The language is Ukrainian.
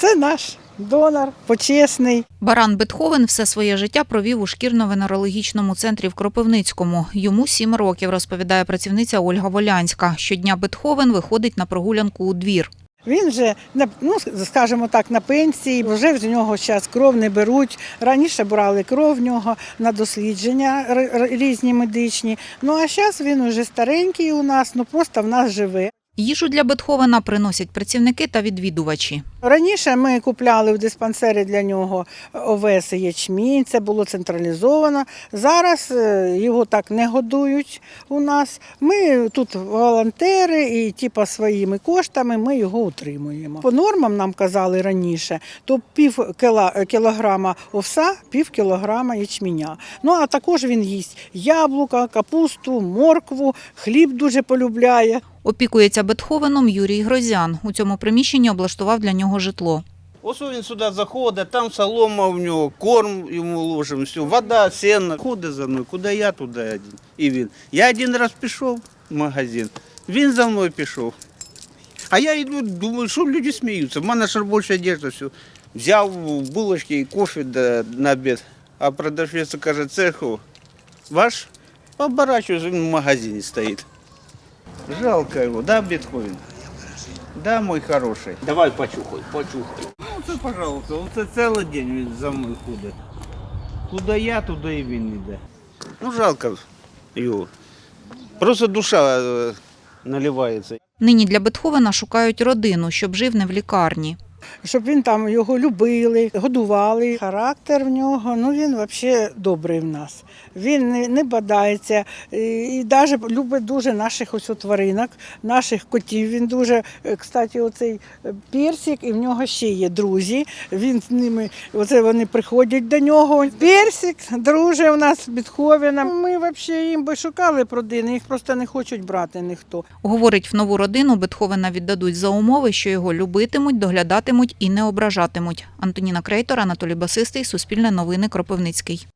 Це наш донор, почесний. Баран Бетховен все своє життя провів у шкірно-венерологічному центрі в Кропивницькому. Йому сім років, розповідає працівниця Ольга Волянська. Щодня Бетховен виходить на прогулянку у двір. Він вже на ну скажімо так, на пенсії. Вже з нього зараз кров не беруть. Раніше брали кров в нього на дослідження різні медичні. Ну а зараз він вже старенький у нас, ну просто в нас живе. Їжу для Бетховена приносять працівники та відвідувачі. Раніше ми купляли в диспансері для нього овес ячмінь, це було централізовано. Зараз е, його так не годують у нас. Ми тут волонтери і типа своїми коштами ми його утримуємо. По нормам нам казали раніше, то пів кілограма овса, пів кілограма ячменя. Ну а також він їсть яблука, капусту, моркву, хліб дуже полюбляє. Опікується Бетховеном Юрій Грозян. У цьому приміщенні облаштував для нього житло. Ось він сюди заходить, там солома в нього, корм йому ложимо, все, вода, сено. Ходить за мною, куди я, туди один. І він. Я один раз пішов в магазин, він за мною пішов. А я йду, думаю, що люди сміються. В мене ж робоча одежда, все. Взяв булочки і кофе на обід, а продавець каже, цеху, ваш? Оборачуюсь, він в магазині стоїть. Жалко його, да, Бетховен? Да, мой хороший. Давай почухай, почухай. Ну, це, пожалуйста, це цілий день він за мною ходить. Куди я, туди і він йде. Ну, жалко його. Просто душа е, наливається. Нині для Бетховена шукають родину, щоб жив не в лікарні. Щоб він там його любили, годували. Характер в нього, ну він взагалі добрий в нас. Він не, бадається і, навіть любить дуже наших ось тваринок, наших котів. Він дуже, е, кстати, оцей е, персик, і в нього ще є друзі. Він з ними, оце вони приходять до нього. Персик, друже у нас Бетховеном. Ми взагалі їм би шукали родини, їх просто не хочуть брати ніхто. Говорить, в нову родину Бетховена віддадуть за умови, що його любитимуть, доглядатимуть і не ображатимуть. Антоніна Крейтор, Анатолій Басистий, Суспільне новини, Кропивницький.